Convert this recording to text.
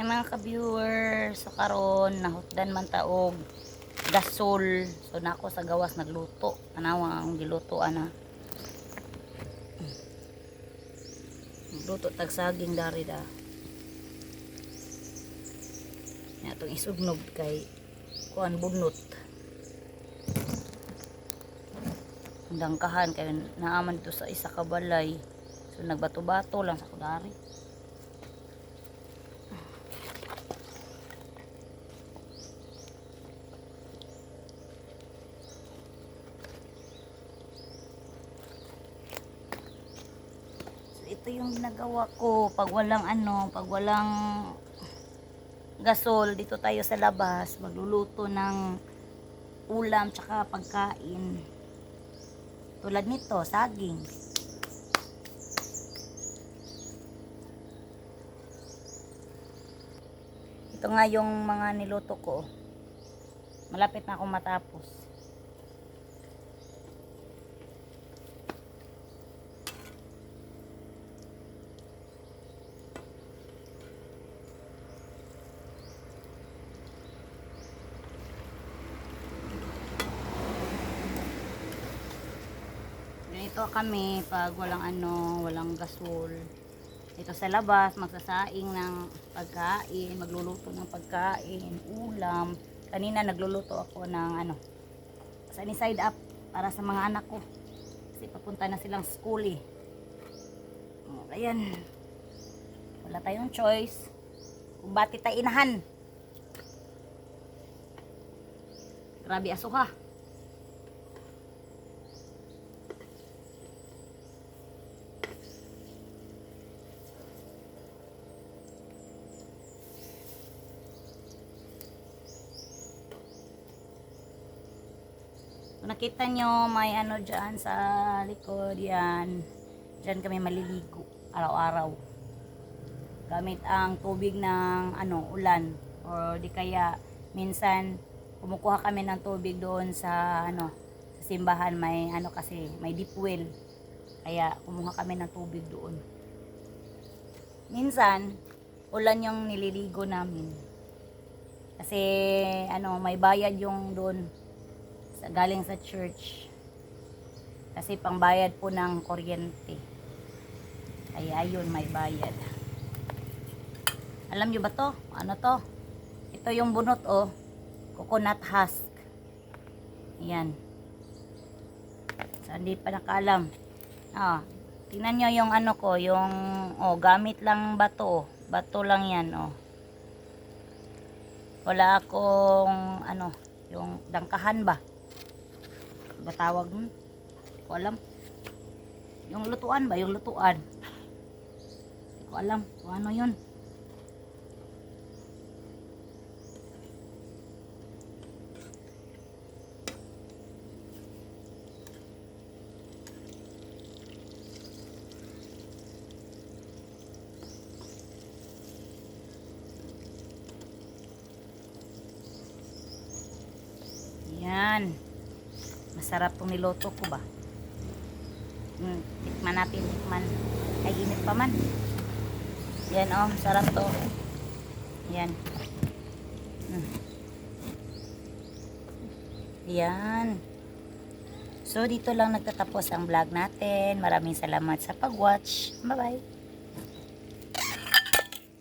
Ay mga ka-viewer, so karon nahutdan man taog gasol. So nako sa gawas nagluto. Anawa ang giluto ana. Luto tag saging dari da. Ya tong isugnog kay kuan bunot. Dangkahan kay naaman to sa isa ka balay. So nagbato-bato lang sa kudari. Ito yung ginagawa ko pag walang ano, pag walang gasol dito tayo sa labas, magluluto ng ulam tsaka pagkain. Tulad nito, saging. Ito nga yung mga niluto ko. Malapit na akong matapos. Ganito kami pag walang ano, walang gasol. Ito sa labas, magsasaing ng pagkain, magluluto ng pagkain, ulam. Kanina nagluluto ako ng ano, sunny side up para sa mga anak ko. Kasi papunta na silang school eh. O, ayan. Wala tayong choice. Kung bati tayo inahan. Grabe aso Kung nakita nyo, may ano dyan sa likod, yan. Dyan kami maliligo, araw-araw. Gamit ang tubig ng ano, ulan. Or di kaya, minsan, kumukuha kami ng tubig doon sa ano, sa simbahan. May ano kasi, may deep well. Kaya, kumuha kami ng tubig doon. Minsan, ulan yung nililigo namin. Kasi, ano, may bayad yung doon sa galing sa church. Kasi pangbayad po ng kuryente. Kaya ayun may bayad. Alam nyo ba to? ano to? ito yung bunot oh. Coconut husk. Yan so hindi pa nakaalam. Ah, tingnan nyo yung ano ko yung oh, gamit lang bato. Oh. bato lang yan oh. Wala akong ano yung dangkahan ba ba tawag nun? Ko alam. Yung lutuan ba? Yung lutuan. Hindi ko alam kung ano yun. Yan. Masarap tong niloto ko ba? Hmm, tikman natin, tikman. Ay, init pa man. Yan oh, sarap to. Yan. Hmm. Yan. So, dito lang nagtatapos ang vlog natin. Maraming salamat sa pag-watch. Bye-bye.